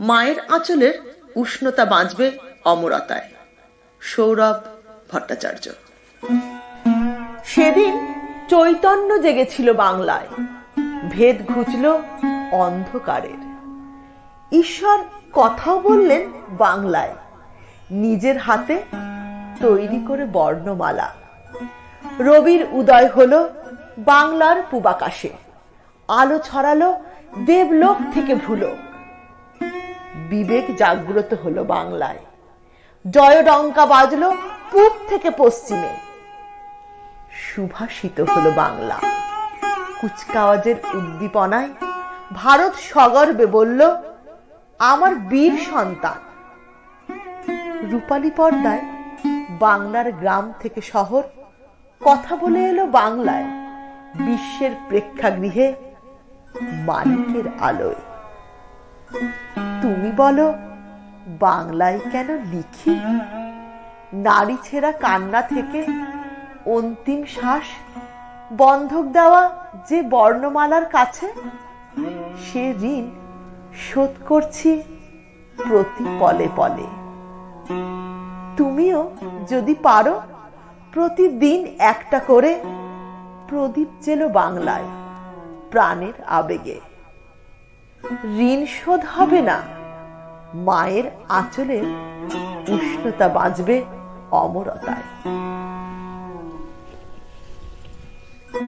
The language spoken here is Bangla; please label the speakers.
Speaker 1: মায়ের আঁচলের উষ্ণতা বাঁচবে অমরতায়। সৌরভ ভট্টাচার্য। সেদিন চৈতন্য জেগেছিল বাংলায়। ভেদ ঘুচল অন্ধকারের। ঈশ্বর কথাও বললেন বাংলায়। নিজের হাতে তৈরি করে বর্ণমালা। রবির উদয় হল বাংলার পূবাকাশে। আলো ছড়ালো দেবলোক থেকে ভুলো। বিবেক জাগ্রত হলো বাংলায়। জয়ডঙ্কা বাজলো পূব থেকে পশ্চিমে। সুভাষিত হলো বাংলা। কুচকাওয়াজের উদ্দীপনায় ভারত সগর্বে বলল, আমার বীর সন্তান। রূপালী পর্দায় বাংলার গ্রাম থেকে শহর কথা বলে এলো বাংলায় বিশ্বের প্রেক্ষাগৃহে মালিকের আলোয়। তুমি বলো, বাংলায় কেন লিখি? নারী ছেঁড়া কান্না থেকে অন্তিম শ্বাস, বন্ধক দেওয়া যে বর্ণমালার কাছে, সে ঋণ শোধ করছি প্রতি পলে পলে। তুমিও যদি পারো, প্রতিদিন একটা করে প্রদীপ জেলো বাংলায়, প্রাণের আবেগে। ঋণ শোধ হবে না। মায়ের আঁচলের উষ্ণতা বাঁচবে অমরতায়।